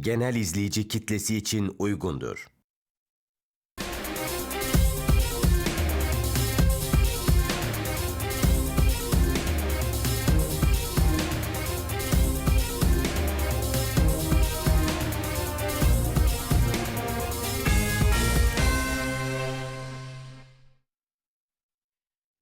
genel izleyici kitlesi için uygundur.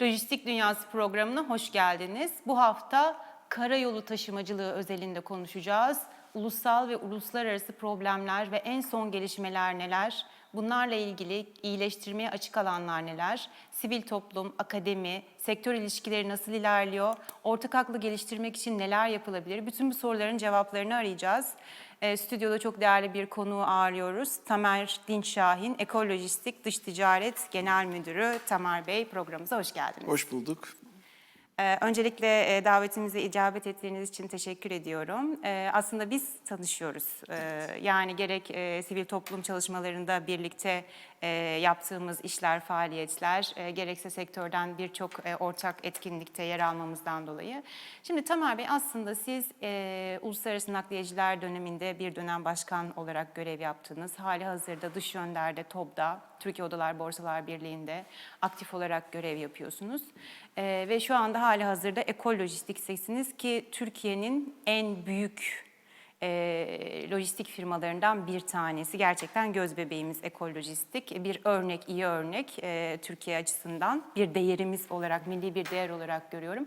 Lojistik Dünyası programına hoş geldiniz. Bu hafta karayolu taşımacılığı özelinde konuşacağız. Ulusal ve uluslararası problemler ve en son gelişmeler neler? Bunlarla ilgili iyileştirmeye açık alanlar neler? Sivil toplum, akademi, sektör ilişkileri nasıl ilerliyor? Ortak aklı geliştirmek için neler yapılabilir? Bütün bu soruların cevaplarını arayacağız. E, stüdyoda çok değerli bir konuğu ağırlıyoruz. Tamer Dinçşahin, Ekolojistik Dış Ticaret Genel Müdürü Tamer Bey programımıza hoş geldiniz. Hoş bulduk. Ee, öncelikle e, davetimize icabet ettiğiniz için teşekkür ediyorum. Ee, aslında biz tanışıyoruz. Ee, yani gerek e, sivil toplum çalışmalarında birlikte e, yaptığımız işler, faaliyetler, e, gerekse sektörden birçok e, ortak etkinlikte yer almamızdan dolayı. Şimdi Tamer Bey aslında siz e, Uluslararası Nakliyeciler döneminde bir dönem başkan olarak görev yaptınız. Hali hazırda dış yönderde TOB'da, Türkiye Odalar Borsalar Birliği'nde aktif olarak görev yapıyorsunuz. Ee, ve şu anda hali hazırda ekolojistiksiniz ki Türkiye'nin en büyük e, lojistik firmalarından bir tanesi. Gerçekten göz bebeğimiz ekolojistik. Bir örnek, iyi örnek e, Türkiye açısından. Bir değerimiz olarak, milli bir değer olarak görüyorum.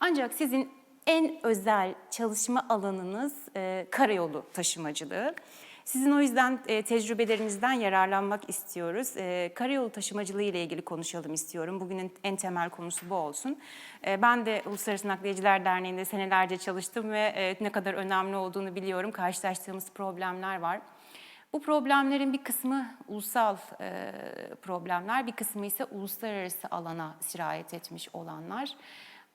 Ancak sizin en özel çalışma alanınız e, karayolu taşımacılığı. Sizin o yüzden e, tecrübelerinizden yararlanmak istiyoruz. E, karayolu taşımacılığı ile ilgili konuşalım istiyorum. Bugünün en temel konusu bu olsun. E, ben de Uluslararası Nakliyeciler Derneği'nde senelerce çalıştım ve e, ne kadar önemli olduğunu biliyorum. Karşılaştığımız problemler var. Bu problemlerin bir kısmı ulusal e, problemler, bir kısmı ise uluslararası alana sirayet etmiş olanlar.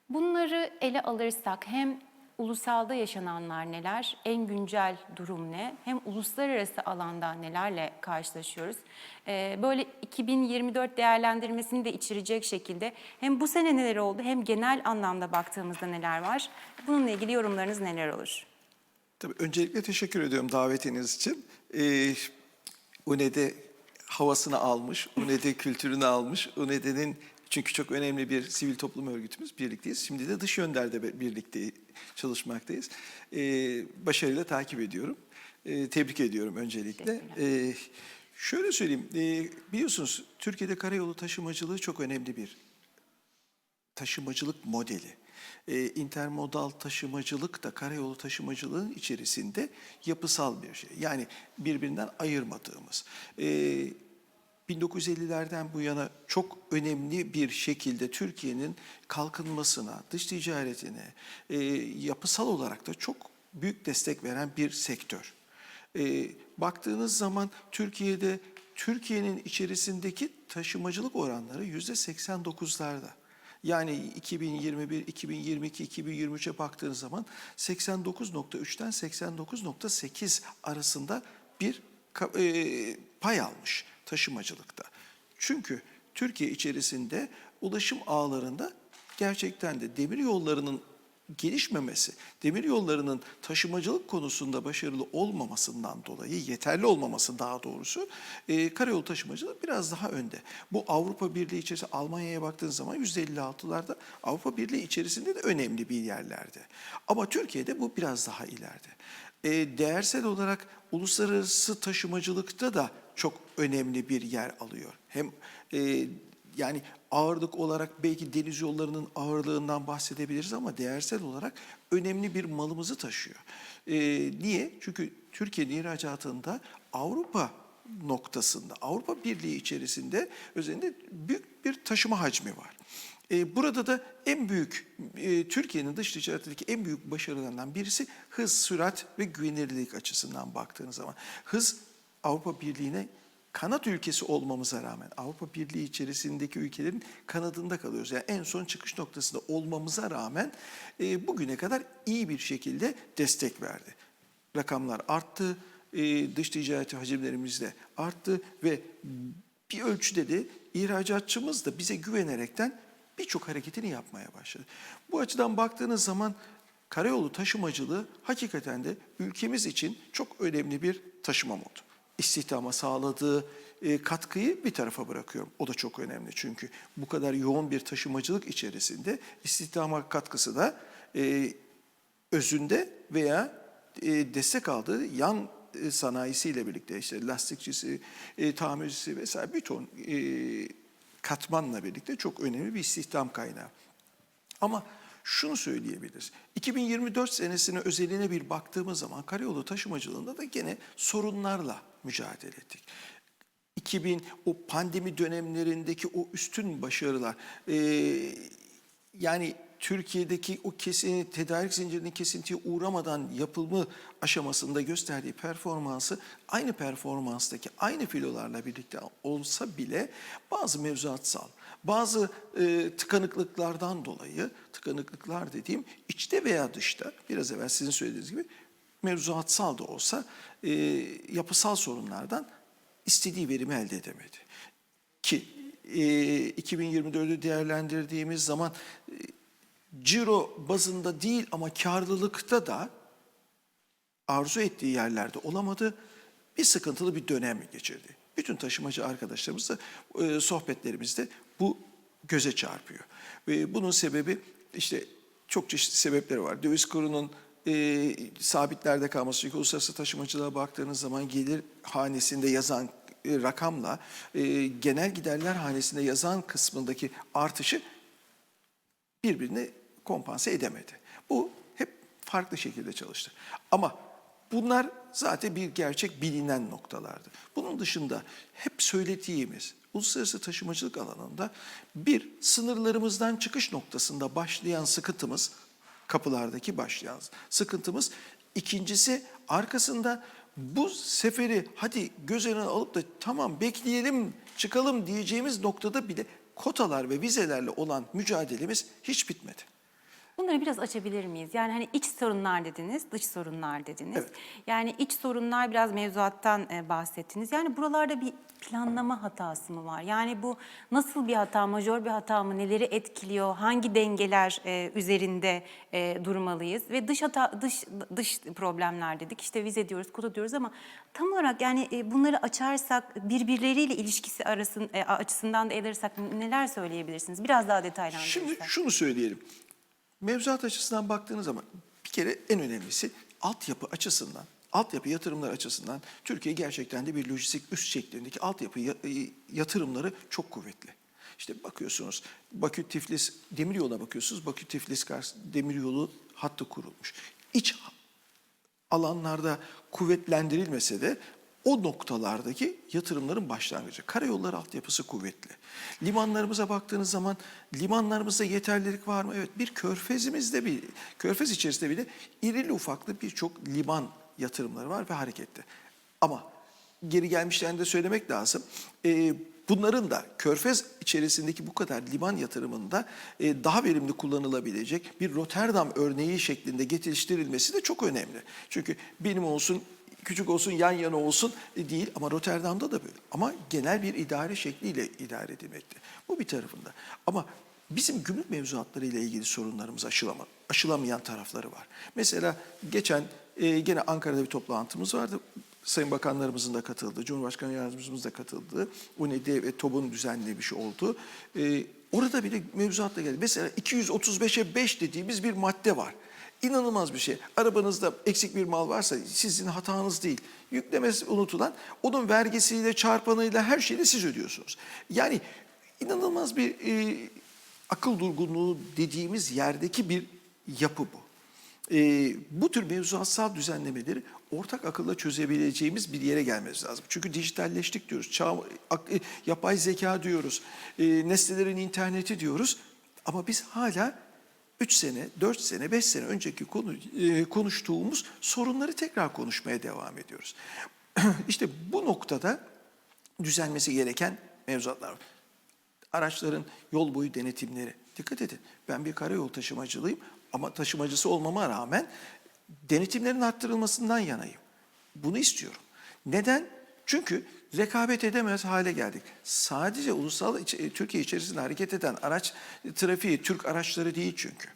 Bunları ele alırsak hem ulusalda yaşananlar neler, en güncel durum ne, hem uluslararası alanda nelerle karşılaşıyoruz. Ee, böyle 2024 değerlendirmesini de içerecek şekilde hem bu sene neler oldu hem genel anlamda baktığımızda neler var. Bununla ilgili yorumlarınız neler olur? Tabii öncelikle teşekkür ediyorum davetiniz için. Ee, UNED'e havasını almış, UNED'e kültürünü almış, UNED'nin çünkü çok önemli bir sivil toplum örgütümüz birlikteyiz. Şimdi de dış yönderde be- birlikte çalışmaktayız. Ee, başarıyla takip ediyorum. Ee, tebrik ediyorum öncelikle. Ee, şöyle söyleyeyim, ee, biliyorsunuz Türkiye'de karayolu taşımacılığı çok önemli bir taşımacılık modeli. Ee, intermodal taşımacılık da karayolu taşımacılığın içerisinde yapısal bir şey. Yani birbirinden ayırmadığımız. Ee, 1950'lerden bu yana çok önemli bir şekilde Türkiye'nin kalkınmasına, dış ticaretine, e, yapısal olarak da çok büyük destek veren bir sektör. E, baktığınız zaman Türkiye'de Türkiye'nin içerisindeki taşımacılık oranları yüzde 89'larda. Yani 2021, 2022, 2023'e baktığınız zaman 89.3'ten 89.8 arasında bir e, pay almış taşımacılıkta. Çünkü Türkiye içerisinde ulaşım ağlarında gerçekten de demir yollarının gelişmemesi, demir yollarının taşımacılık konusunda başarılı olmamasından dolayı, yeterli olmaması daha doğrusu, e, karayolu taşımacılığı biraz daha önde. Bu Avrupa Birliği içerisinde Almanya'ya baktığınız zaman %56'larda Avrupa Birliği içerisinde de önemli bir yerlerde. Ama Türkiye'de bu biraz daha ileride. E, değersel olarak uluslararası taşımacılıkta da çok önemli bir yer alıyor. Hem e, yani ağırlık olarak belki deniz yollarının ağırlığından bahsedebiliriz ama değersel olarak önemli bir malımızı taşıyor. E, niye? Çünkü Türkiye'nin ihracatında Avrupa noktasında, Avrupa Birliği içerisinde özellikle büyük bir taşıma hacmi var. E, burada da en büyük, e, Türkiye'nin dış ticaretindeki en büyük başarılarından birisi hız, sürat ve güvenilirlik açısından baktığınız zaman. Hız Avrupa Birliği'ne kanat ülkesi olmamıza rağmen Avrupa Birliği içerisindeki ülkelerin kanadında kalıyoruz. Yani en son çıkış noktasında olmamıza rağmen e, bugüne kadar iyi bir şekilde destek verdi. Rakamlar arttı, e, dış ticareti hacimlerimiz de arttı ve bir ölçüde de ihracatçımız da bize güvenerekten birçok hareketini yapmaya başladı. Bu açıdan baktığınız zaman karayolu taşımacılığı hakikaten de ülkemiz için çok önemli bir taşıma modu. İstihdama sağladığı e, katkıyı bir tarafa bırakıyorum. O da çok önemli çünkü bu kadar yoğun bir taşımacılık içerisinde istihdama katkısı da e, özünde veya e, destek aldığı yan sanayisiyle birlikte işte lastikçisi, tamircisi vesaire bir ton katmanla birlikte çok önemli bir istihdam kaynağı. Ama şunu söyleyebiliriz. 2024 senesine özeline bir baktığımız zaman karayolu taşımacılığında da gene sorunlarla mücadele ettik. 2000 o pandemi dönemlerindeki o üstün başarılar e, yani Türkiye'deki o kesin tedarik zincirinin kesintiye uğramadan yapılma aşamasında gösterdiği performansı aynı performanstaki aynı filolarla birlikte olsa bile bazı mevzuatsal, bazı e, tıkanıklıklardan dolayı, tıkanıklıklar dediğim içte veya dışta, biraz evvel sizin söylediğiniz gibi mevzuatsal da olsa e, yapısal sorunlardan istediği verimi elde edemedi. Ki e, 2024'ü değerlendirdiğimiz zaman e, ciro bazında değil ama karlılıkta da arzu ettiği yerlerde olamadı. Bir sıkıntılı bir dönem geçirdi. Bütün taşımacı arkadaşlarımızla e, sohbetlerimizde bu göze çarpıyor. Ve bunun sebebi işte çok çeşitli sebepleri var. Döviz kurunun e, sabitlerde kalması. Çünkü uluslararası taşımacılığa baktığınız zaman gelir hanesinde yazan e, rakamla e, genel giderler hanesinde yazan kısmındaki artışı birbirini kompanse edemedi. Bu hep farklı şekilde çalıştı. Ama bunlar zaten bir gerçek bilinen noktalardı. Bunun dışında hep söylediğimiz uluslararası taşımacılık alanında bir sınırlarımızdan çıkış noktasında başlayan sıkıntımız, kapılardaki başlayan sıkıntımız. İkincisi arkasında bu seferi hadi göz önüne alıp da tamam bekleyelim çıkalım diyeceğimiz noktada bile kotalar ve vizelerle olan mücadelemiz hiç bitmedi. Bunları biraz açabilir miyiz? Yani hani iç sorunlar dediniz, dış sorunlar dediniz. Evet. Yani iç sorunlar biraz mevzuattan e, bahsettiniz. Yani buralarda bir planlama hatası mı var? Yani bu nasıl bir hata, majör bir hata mı? Neleri etkiliyor? Hangi dengeler e, üzerinde e, durmalıyız? Ve dış hata, dış dış problemler dedik. İşte vize diyoruz, kota diyoruz ama tam olarak yani e, bunları açarsak birbirleriyle ilişkisi arasın e, açısından da ele neler söyleyebilirsiniz? Biraz daha detaylandırırsak. Şimdi şunu söyleyelim. Mevzuat açısından baktığınız zaman bir kere en önemlisi altyapı açısından, altyapı yatırımlar açısından Türkiye gerçekten de bir lojistik üst şeklindeki altyapı ya- e, yatırımları çok kuvvetli. İşte bakıyorsunuz Bakü Tiflis demiryoluna bakıyorsunuz. Bakü Tiflis Kars demiryolu hattı kurulmuş. İç alanlarda kuvvetlendirilmese de o noktalardaki yatırımların başlangıcı. Karayolları altyapısı kuvvetli. Limanlarımıza baktığınız zaman limanlarımızda yeterlilik var mı? Evet bir körfezimizde bir körfez içerisinde bile irili ufaklı birçok liman yatırımları var ve hareketli. Ama geri gelmişlerini de söylemek lazım. Ee, bunların da körfez içerisindeki bu kadar liman yatırımında e, daha verimli kullanılabilecek bir Rotterdam örneği şeklinde geliştirilmesi de çok önemli. Çünkü benim olsun küçük olsun yan yana olsun e, değil ama Rotterdam'da da böyle. Ama genel bir idare şekliyle idare edilmekte. Bu bir tarafında. Ama bizim gümrük mevzuatları ile ilgili sorunlarımız aşılama, aşılamayan tarafları var. Mesela geçen e, gene Ankara'da bir toplantımız vardı. Sayın Bakanlarımızın da katıldığı, Cumhurbaşkanı Yardımcımız da katıldığı, UNED ve TOB'un düzenlemiş olduğu. E, orada bile mevzuatla geldi. Mesela 235'e 5 dediğimiz bir madde var. İnanılmaz bir şey. Arabanızda eksik bir mal varsa sizin hatanız değil. Yüklemesi unutulan, onun vergisiyle, çarpanıyla her şeyle siz ödüyorsunuz. Yani inanılmaz bir e, akıl durgunluğu dediğimiz yerdeki bir yapı bu. E, bu tür mevzuatsal düzenlemeleri ortak akılla çözebileceğimiz bir yere gelmemiz lazım. Çünkü dijitalleştik diyoruz, çağ, e, yapay zeka diyoruz, e, nesnelerin interneti diyoruz. Ama biz hala 3 sene, 4 sene, 5 sene önceki konu, e, konuştuğumuz sorunları tekrar konuşmaya devam ediyoruz. işte bu noktada düzelmesi gereken mevzuatlar var. Araçların yol boyu denetimleri. Dikkat edin ben bir karayol taşımacılıyım ama taşımacısı olmama rağmen denetimlerin arttırılmasından yanayım. Bunu istiyorum. Neden? Çünkü rekabet edemez hale geldik. Sadece ulusal içi- Türkiye içerisinde hareket eden araç trafiği Türk araçları değil çünkü.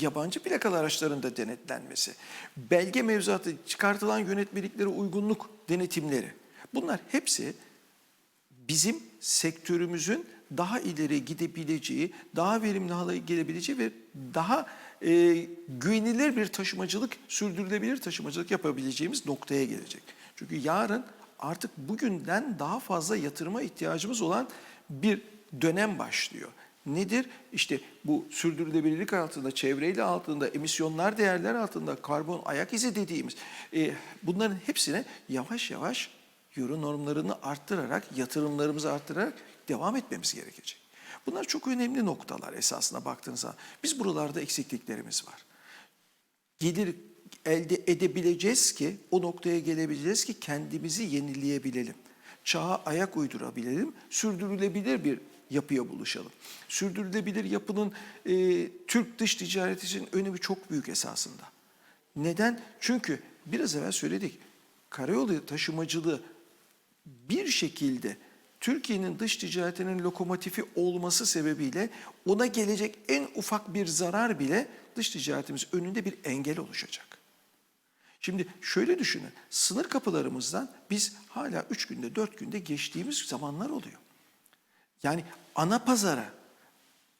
yabancı plakalı araçların da denetlenmesi, belge mevzuatı çıkartılan yönetmeliklere uygunluk denetimleri. Bunlar hepsi bizim sektörümüzün daha ileri gidebileceği, daha verimli hale gelebileceği ve daha e, güvenilir bir taşımacılık, sürdürülebilir taşımacılık yapabileceğimiz noktaya gelecek. Çünkü yarın artık bugünden daha fazla yatırıma ihtiyacımız olan bir dönem başlıyor. Nedir? İşte bu sürdürülebilirlik altında, çevreyle altında, emisyonlar değerler altında, karbon ayak izi dediğimiz e, bunların hepsine yavaş yavaş euro normlarını arttırarak, yatırımlarımızı arttırarak devam etmemiz gerekecek. Bunlar çok önemli noktalar esasına baktığınızda. Biz buralarda eksikliklerimiz var. Gelir elde edebileceğiz ki, o noktaya gelebileceğiz ki kendimizi yenileyebilelim. Çağa ayak uydurabilelim, sürdürülebilir bir yapıya buluşalım. Sürdürülebilir yapının e, Türk dış ticareti için önemi çok büyük esasında. Neden? Çünkü biraz evvel söyledik. Karayolu taşımacılığı bir şekilde Türkiye'nin dış ticaretinin lokomotifi olması sebebiyle ona gelecek en ufak bir zarar bile dış ticaretimiz önünde bir engel oluşacak. Şimdi şöyle düşünün, sınır kapılarımızdan biz hala üç günde, dört günde geçtiğimiz zamanlar oluyor. Yani ana pazara,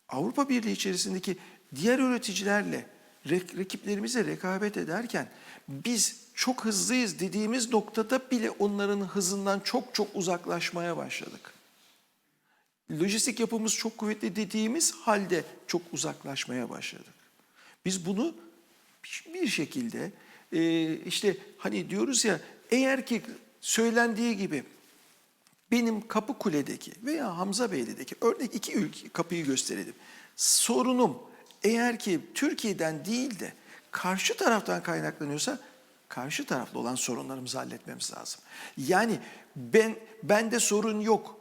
Avrupa Birliği içerisindeki diğer üreticilerle, rak- rakiplerimizle rekabet ederken biz çok hızlıyız dediğimiz noktada bile onların hızından çok çok uzaklaşmaya başladık. Lojistik yapımız çok kuvvetli dediğimiz halde çok uzaklaşmaya başladık. Biz bunu bir şekilde e, işte hani diyoruz ya eğer ki söylendiği gibi benim Kapıkule'deki veya Hamza Beyli'deki örnek iki ülke kapıyı gösterelim. Sorunum eğer ki Türkiye'den değil de karşı taraftan kaynaklanıyorsa karşı taraflı olan sorunlarımızı halletmemiz lazım. Yani ben bende sorun yok.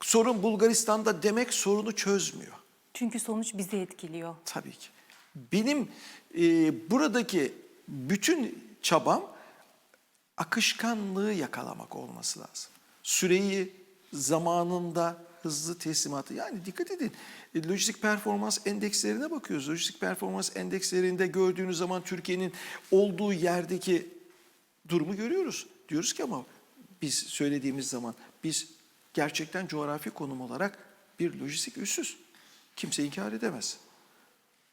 Sorun Bulgaristan'da demek sorunu çözmüyor. Çünkü sonuç bizi etkiliyor. Tabii ki. Benim e, buradaki bütün çabam akışkanlığı yakalamak olması lazım. Süreyi zamanında hızlı teslimatı. Yani dikkat edin e, lojistik performans endekslerine bakıyoruz. Lojistik performans endekslerinde gördüğünüz zaman Türkiye'nin olduğu yerdeki durumu görüyoruz. Diyoruz ki ama biz söylediğimiz zaman biz gerçekten coğrafi konum olarak bir lojistik üssüz. Kimse inkar edemez.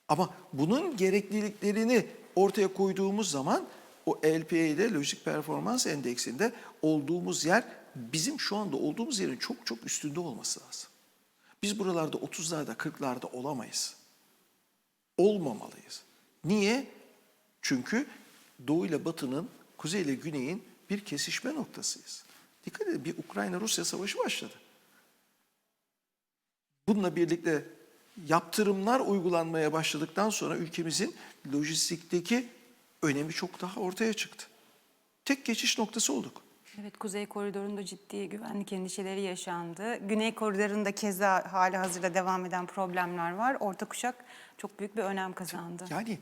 Ama bunun gerekliliklerini ortaya koyduğumuz zaman o LPA'de Lojistik Performans Endeksinde olduğumuz yer bizim şu anda olduğumuz yerin çok çok üstünde olması lazım. Biz buralarda 30'larda 40'larda olamayız. Olmamalıyız. Niye? Çünkü Doğu ile Batı'nın, Kuzey ile Güney'in bir kesişme noktasıyız. Dikkat edin bir Ukrayna-Rusya savaşı başladı. Bununla birlikte yaptırımlar uygulanmaya başladıktan sonra ülkemizin lojistikteki önemi çok daha ortaya çıktı. Tek geçiş noktası olduk. Evet, Kuzey Koridoru'nda ciddi güvenlik endişeleri yaşandı. Güney Koridoru'nda keza hali hazırda devam eden problemler var. Orta kuşak çok büyük bir önem kazandı. Yani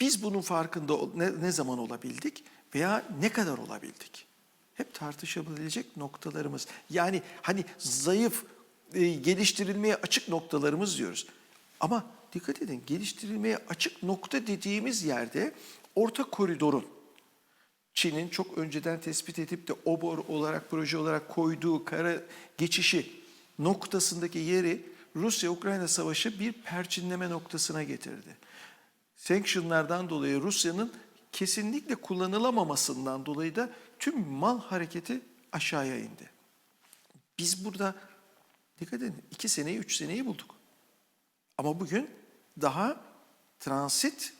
biz bunun farkında ne, ne zaman olabildik veya ne kadar olabildik? Hep tartışabilecek noktalarımız. Yani hani zayıf, e, geliştirilmeye açık noktalarımız diyoruz. Ama dikkat edin geliştirilmeye açık nokta dediğimiz yerde orta koridorun Çin'in çok önceden tespit edip de OBOR olarak proje olarak koyduğu kara geçişi noktasındaki yeri Rusya-Ukrayna savaşı bir perçinleme noktasına getirdi. Sanctionlardan dolayı Rusya'nın kesinlikle kullanılamamasından dolayı da tüm mal hareketi aşağıya indi. Biz burada dikkat edin iki seneyi üç seneyi bulduk. Ama bugün daha transit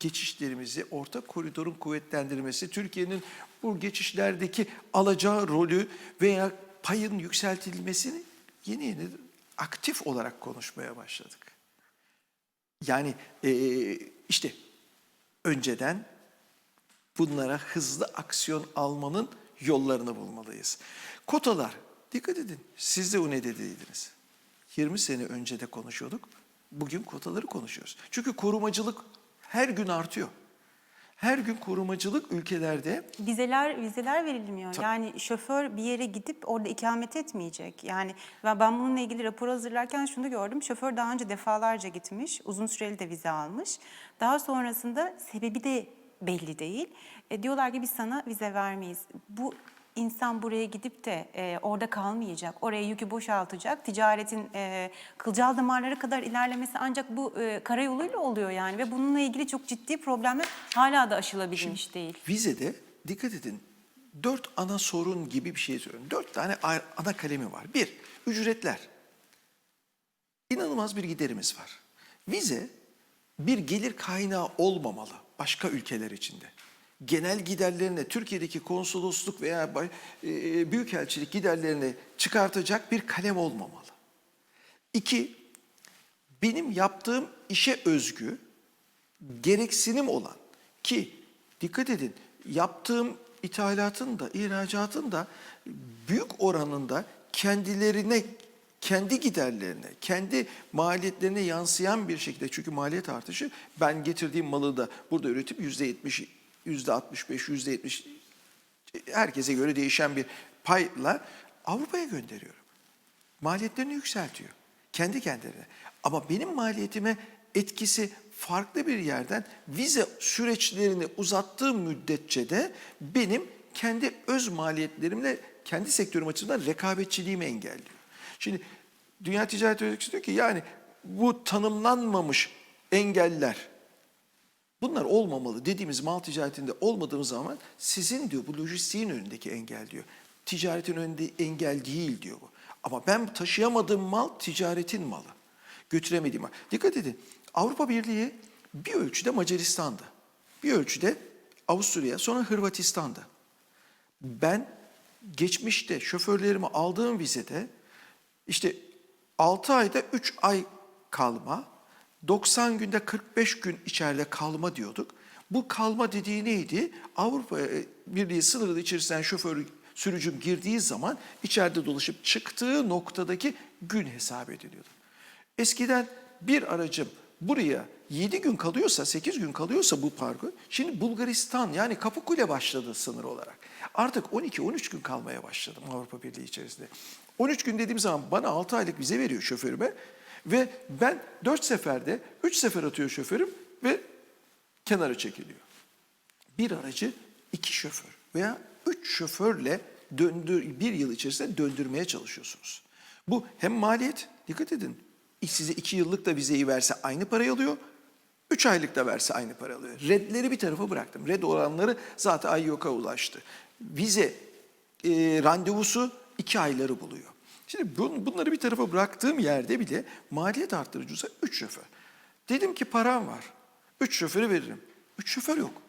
geçişlerimizi, orta koridorun kuvvetlendirmesi, Türkiye'nin bu geçişlerdeki alacağı rolü veya payın yükseltilmesini yeni yeni aktif olarak konuşmaya başladık. Yani eee, işte önceden bunlara hızlı aksiyon almanın yollarını bulmalıyız. Kotalar, dikkat edin siz de o ne dediydiniz? 20 sene önce de konuşuyorduk. Bugün kotaları konuşuyoruz. Çünkü korumacılık her gün artıyor. Her gün korumacılık ülkelerde Vizeler vizeler verilmiyor. Yani şoför bir yere gidip orada ikamet etmeyecek. Yani ben, ben bununla ilgili rapor hazırlarken şunu gördüm. Şoför daha önce defalarca gitmiş. Uzun süreli de vize almış. Daha sonrasında sebebi de belli değil. E, diyorlar ki biz sana vize vermeyiz. Bu insan buraya gidip de e, orada kalmayacak. Oraya yükü boşaltacak. Ticaretin e, kılcal damarlara kadar ilerlemesi ancak bu e, karayoluyla oluyor yani. Ve bununla ilgili çok ciddi problemler hala da aşılabilmiş değil. Vizede dikkat edin dört ana sorun gibi bir şey söylüyorum. Dört tane ana kalemi var. Bir, ücretler. İnanılmaz bir giderimiz var. Vize bir gelir kaynağı olmamalı başka ülkeler içinde. Genel giderlerine, Türkiye'deki konsolosluk veya bay- e, büyükelçilik giderlerini çıkartacak bir kalem olmamalı. İki, benim yaptığım işe özgü gereksinim olan ki dikkat edin yaptığım ithalatın da ihracatın da büyük oranında kendilerine kendi giderlerine, kendi maliyetlerine yansıyan bir şekilde çünkü maliyet artışı ben getirdiğim malı da burada üretip yüzde yetmiş, yüzde altmış beş, yüzde yetmiş herkese göre değişen bir payla Avrupa'ya gönderiyorum maliyetlerini yükseltiyor. Kendi kendilerine. Ama benim maliyetime etkisi farklı bir yerden vize süreçlerini uzattığım müddetçe de benim kendi öz maliyetlerimle kendi sektörüm açısından rekabetçiliğimi engelliyor. Şimdi Dünya Ticaret Örgütü diyor ki yani bu tanımlanmamış engeller Bunlar olmamalı dediğimiz mal ticaretinde olmadığımız zaman sizin diyor bu lojistiğin önündeki engel diyor. Ticaretin önünde engel değil diyor bu. Ama ben taşıyamadığım mal ticaretin malı. Götüremediğim mal. Dikkat edin Avrupa Birliği bir ölçüde Macaristan'da. Bir ölçüde Avusturya sonra Hırvatistan'da. Ben geçmişte şoförlerimi aldığım vizede işte 6 ayda 3 ay kalma, 90 günde 45 gün içeride kalma diyorduk. Bu kalma dediği neydi? Avrupa e, Birliği sınırı içerisinden şoför sürücüm girdiği zaman içeride dolaşıp çıktığı noktadaki gün hesap ediliyordu. Eskiden bir aracım buraya 7 gün kalıyorsa, 8 gün kalıyorsa bu parkı, şimdi Bulgaristan yani Kapıkule başladı sınır olarak. Artık 12-13 gün kalmaya başladım Avrupa Birliği içerisinde. 13 gün dediğim zaman bana 6 aylık vize veriyor şoförüme ve ben 4 seferde 3 sefer atıyor şoförüm ve kenara çekiliyor. Bir aracı iki şoför veya üç şoförle döndür, bir yıl içerisinde döndürmeye çalışıyorsunuz. Bu hem maliyet, dikkat edin, size iki yıllık da vizeyi verse aynı parayı alıyor, üç aylık da verse aynı para alıyor. Redleri bir tarafa bıraktım. Red oranları zaten ay yoka ulaştı. Vize e, randevusu iki ayları buluyor. Şimdi bun- bunları bir tarafa bıraktığım yerde bile maliyet arttırıcısı üç şoför. Dedim ki param var. Üç şoförü veririm. Üç şoför yok.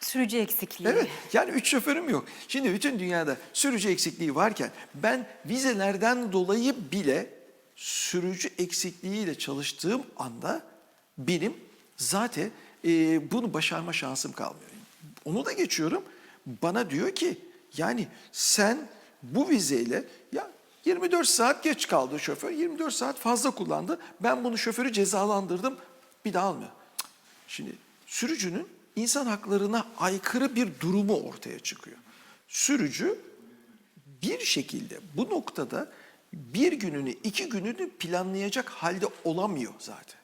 Sürücü eksikliği. Evet yani üç şoförüm yok. Şimdi bütün dünyada sürücü eksikliği varken ben vizelerden dolayı bile sürücü eksikliğiyle çalıştığım anda benim zaten e, bunu başarma şansım kalmıyor. Onu da geçiyorum. Bana diyor ki yani sen bu vizeyle ya 24 saat geç kaldı şoför. 24 saat fazla kullandı. Ben bunu şoförü cezalandırdım. Bir daha almıyor. Şimdi sürücünün insan haklarına aykırı bir durumu ortaya çıkıyor. Sürücü bir şekilde bu noktada bir gününü, iki gününü planlayacak halde olamıyor zaten.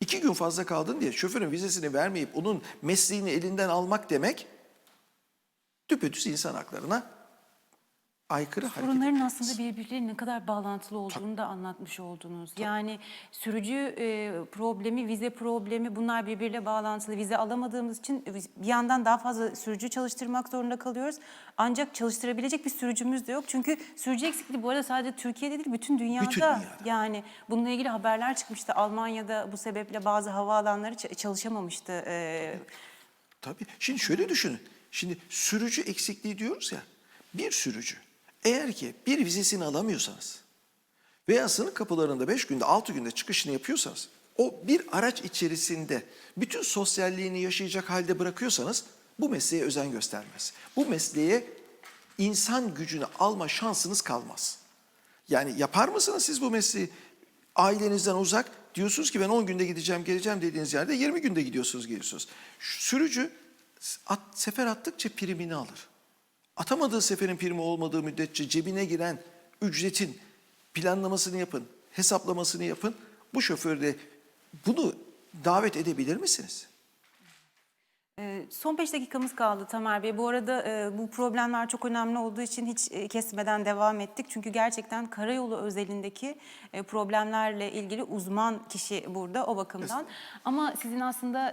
İki gün fazla kaldın diye şoförün vizesini vermeyip onun mesleğini elinden almak demek düpedüz insan haklarına aykırı hareket. Sorunların aslında birbirleriyle ne kadar bağlantılı olduğunu da anlatmış oldunuz. Yani sürücü e, problemi, vize problemi bunlar birbiriyle bağlantılı. Vize alamadığımız için bir yandan daha fazla sürücü çalıştırmak zorunda kalıyoruz. Ancak çalıştırabilecek bir sürücümüz de yok. Çünkü sürücü eksikliği bu arada sadece Türkiye'de değil bütün dünyada. Bütün dünyada. Yani bununla ilgili haberler çıkmıştı. Almanya'da bu sebeple bazı havaalanları çalışamamıştı. E, Tabii. Şimdi şöyle düşünün. Şimdi sürücü eksikliği diyoruz ya. Bir sürücü eğer ki bir vizesini alamıyorsanız veya sınır kapılarında 5 günde 6 günde çıkışını yapıyorsanız o bir araç içerisinde bütün sosyalliğini yaşayacak halde bırakıyorsanız bu mesleğe özen göstermez. Bu mesleğe insan gücünü alma şansınız kalmaz. Yani yapar mısınız siz bu mesleği? Ailenizden uzak diyorsunuz ki ben 10 günde gideceğim geleceğim dediğiniz yerde 20 günde gidiyorsunuz geliyorsunuz. Sürücü at, sefer attıkça primini alır. Atamadığı seferin primi olmadığı müddetçe cebine giren ücretin planlamasını yapın, hesaplamasını yapın. Bu şoför de bunu davet edebilir misiniz? Ee, Son 5 dakikamız kaldı Tamer Bey. Bu arada e, bu problemler çok önemli olduğu için hiç e, kesmeden devam ettik. Çünkü gerçekten karayolu özelindeki e, problemlerle ilgili uzman kişi burada o bakımdan. Ama sizin aslında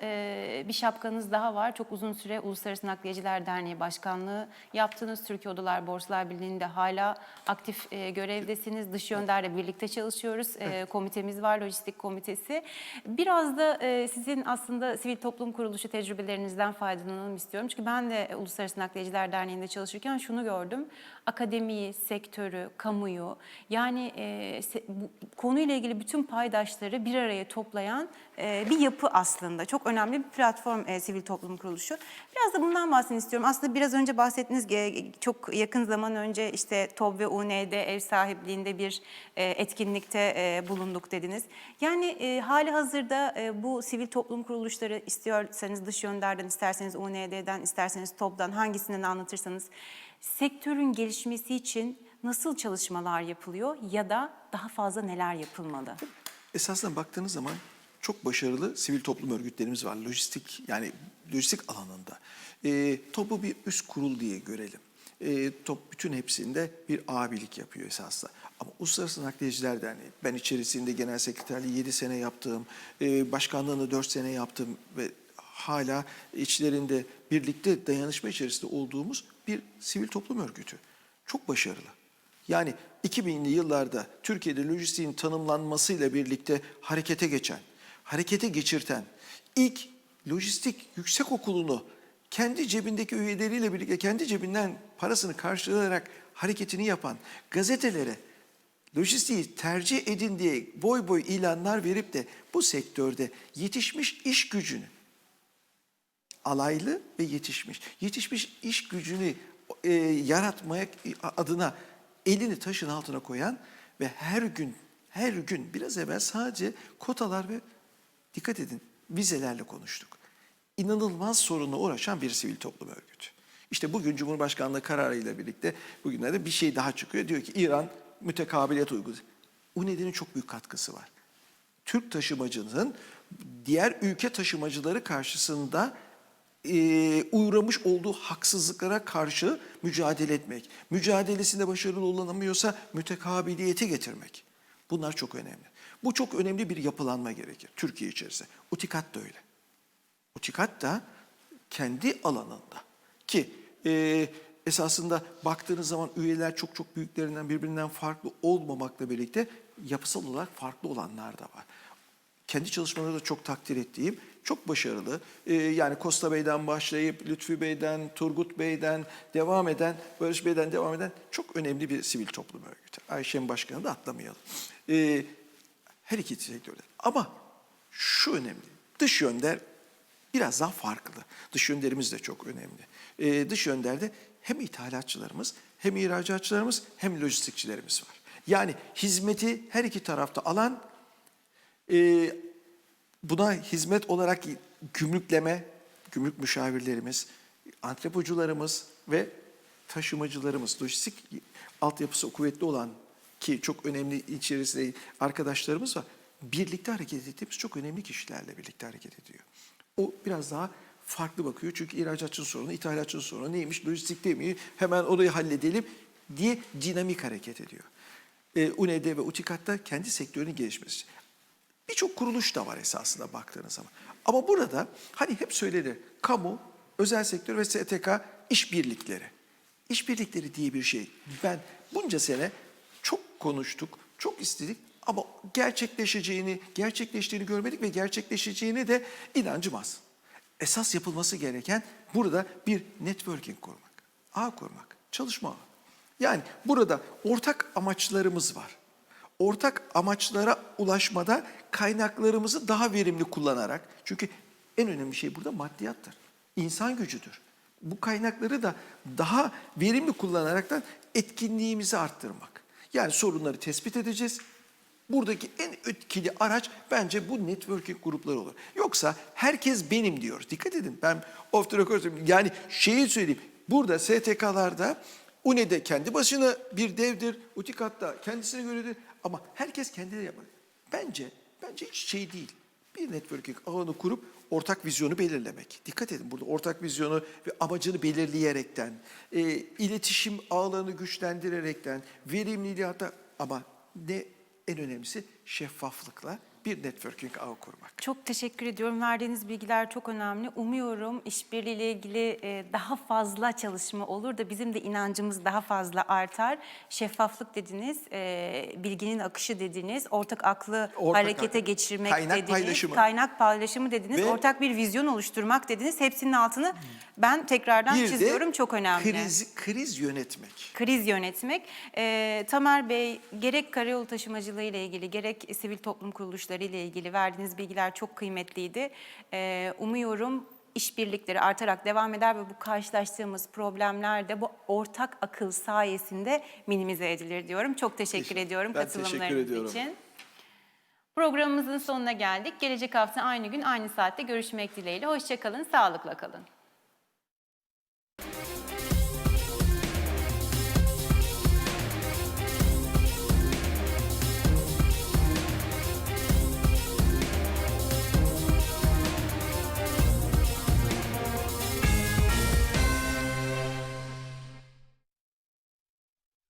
bir şapkanız daha var. Çok uzun süre Uluslararası Nakliyeciler Derneği Başkanlığı yaptınız. Türkiye Odalar Borsalar Birliği'nde hala aktif görevdesiniz. Dış yönderle birlikte çalışıyoruz. Komitemiz var, lojistik komitesi. Biraz da sizin aslında sivil toplum kuruluşu tecrübelerinizden faydalanalım istiyorum. Çünkü ben de e, Uluslararası Nakliyeciler Derneği'nde çalışırken şunu gördüm. Akademiyi, sektörü, kamuyu yani e, se- bu konuyla ilgili bütün paydaşları bir araya toplayan e, bir yapı aslında. Çok önemli bir platform e, sivil toplum kuruluşu. Biraz da bundan bahsedin istiyorum. Aslında biraz önce bahsettiniz ki çok yakın zaman önce işte TOB ve UND ev sahipliğinde bir e, etkinlikte e, bulunduk dediniz. Yani e, hali hazırda e, bu sivil toplum kuruluşları istiyorsanız dış yönderden, isterseniz UND'den, isterseniz TOB'dan hangisinden anlatırsanız sektörün gelişmesi için nasıl çalışmalar yapılıyor ya da daha fazla neler yapılmalı? Esasında baktığınız zaman çok başarılı sivil toplum örgütlerimiz var. Lojistik yani lojistik alanında. E, topu bir üst kurul diye görelim. E, top bütün hepsinde bir abilik yapıyor esasında. Ama Uluslararası Nakliyeciler Derneği, ben içerisinde genel sekreterliği 7 sene yaptığım, e, başkanlığını 4 sene yaptım ve hala içlerinde birlikte dayanışma içerisinde olduğumuz bir sivil toplum örgütü. Çok başarılı. Yani 2000'li yıllarda Türkiye'de lojistiğin tanımlanmasıyla birlikte harekete geçen, harekete geçirten ilk lojistik yüksek okulunu kendi cebindeki üyeleriyle birlikte kendi cebinden parasını karşılayarak hareketini yapan gazetelere lojistiği tercih edin diye boy boy ilanlar verip de bu sektörde yetişmiş iş gücünü alaylı ve yetişmiş. Yetişmiş iş gücünü e, yaratmaya adına elini taşın altına koyan ve her gün her gün biraz evvel sadece kotalar ve dikkat edin vizelerle konuştuk. İnanılmaz sorunla uğraşan bir sivil toplum örgütü. İşte bugün Cumhurbaşkanlığı kararıyla birlikte bugünlerde bir şey daha çıkıyor. Diyor ki İran mütekabiliyet uyguluyor. UNED'nin çok büyük katkısı var. Türk taşımacının diğer ülke taşımacıları karşısında e, uğramış olduğu haksızlıklara karşı mücadele etmek. Mücadelesinde başarılı olamıyorsa mütekabiliyeti getirmek. Bunlar çok önemli. Bu çok önemli bir yapılanma gerekir Türkiye içerisinde. Utikat da öyle. Utikat da kendi alanında ki e, esasında baktığınız zaman üyeler çok çok büyüklerinden birbirinden farklı olmamakla birlikte yapısal olarak farklı olanlar da var. Kendi çalışmaları da çok takdir ettiğim, çok başarılı. E, yani Costa Bey'den başlayıp Lütfi Bey'den, Turgut Bey'den devam eden, Barış Bey'den devam eden çok önemli bir sivil toplum örgütü. Ayşem Başkanı da atlamayalım. E, her iki sektörde. Ama şu önemli, dış yönder biraz daha farklı. Dış yönderimiz de çok önemli. Ee, dış yönderde hem ithalatçılarımız, hem ihracatçılarımız, hem lojistikçilerimiz var. Yani hizmeti her iki tarafta alan, e, buna hizmet olarak gümrükleme, gümrük müşavirlerimiz, antrepocularımız ve taşımacılarımız, lojistik altyapısı kuvvetli olan ki çok önemli içerisinde arkadaşlarımız var. Birlikte hareket ettiğimiz çok önemli kişilerle birlikte hareket ediyor. O biraz daha farklı bakıyor. Çünkü ihracatçının sorunu, ithalatçının sorunu neymiş, lojistik değil mi? Hemen orayı halledelim diye dinamik hareket ediyor. Ee, UNED ve UTİKAT'ta kendi sektörünün gelişmesi. Birçok kuruluş da var esasında baktığınız zaman. Ama burada hani hep söylenir, kamu, özel sektör ve STK işbirlikleri. İşbirlikleri diye bir şey. Ben bunca sene konuştuk, çok istedik ama gerçekleşeceğini, gerçekleştiğini görmedik ve gerçekleşeceğine de inancım az. Esas yapılması gereken burada bir networking kurmak, ağ kurmak, çalışma ağı. Yani burada ortak amaçlarımız var. Ortak amaçlara ulaşmada kaynaklarımızı daha verimli kullanarak, çünkü en önemli şey burada maddiyattır, insan gücüdür. Bu kaynakları da daha verimli kullanaraktan etkinliğimizi arttırmak. Yani sorunları tespit edeceğiz, Buradaki en etkili araç bence bu networking grupları olur. Yoksa herkes benim diyor. Dikkat edin ben off the record. Yani şeyi söyleyeyim. Burada STK'larda UNE'de kendi başına bir devdir. UTİKAT'ta kendisine göredir. Ama herkes kendileri yapar. Bence, bence hiç şey değil. Bir networking ağını kurup ortak vizyonu belirlemek. Dikkat edin burada ortak vizyonu ve amacını belirleyerekten, e, iletişim ağlarını güçlendirerekten, verimliliği hatta ama ne en önemlisi şeffaflıkla bir networking ağı kurmak. Çok teşekkür ediyorum. Verdiğiniz bilgiler çok önemli. Umuyorum işbirliğiyle ilgili e, daha fazla çalışma olur da bizim de inancımız daha fazla artar. Şeffaflık dediniz, e, bilginin akışı dediniz, ortak aklı Ortak harekete aklı. geçirmek Kaynak dediniz, paylaşımı. kaynak paylaşımı dediniz, Ve- ortak bir vizyon oluşturmak dediniz. Hepsinin altını ben tekrardan Bir çiziyorum. de çok önemli. kriz, kriz yönetmek. kriz yönetmek. Ee, Tamer Bey gerek karayolu taşımacılığı ile ilgili gerek sivil toplum kuruluşları ile ilgili verdiğiniz bilgiler çok kıymetliydi. Ee, umuyorum işbirlikleri artarak devam eder ve bu karşılaştığımız problemler de bu ortak akıl sayesinde minimize edilir diyorum. Çok teşekkür Teşekkür- ediyorum ben teşekkür katılımlarınız ediyorum. için. Programımızın sonuna geldik. Gelecek hafta aynı gün aynı saatte görüşmek dileğiyle. Hoşçakalın, sağlıkla kalın.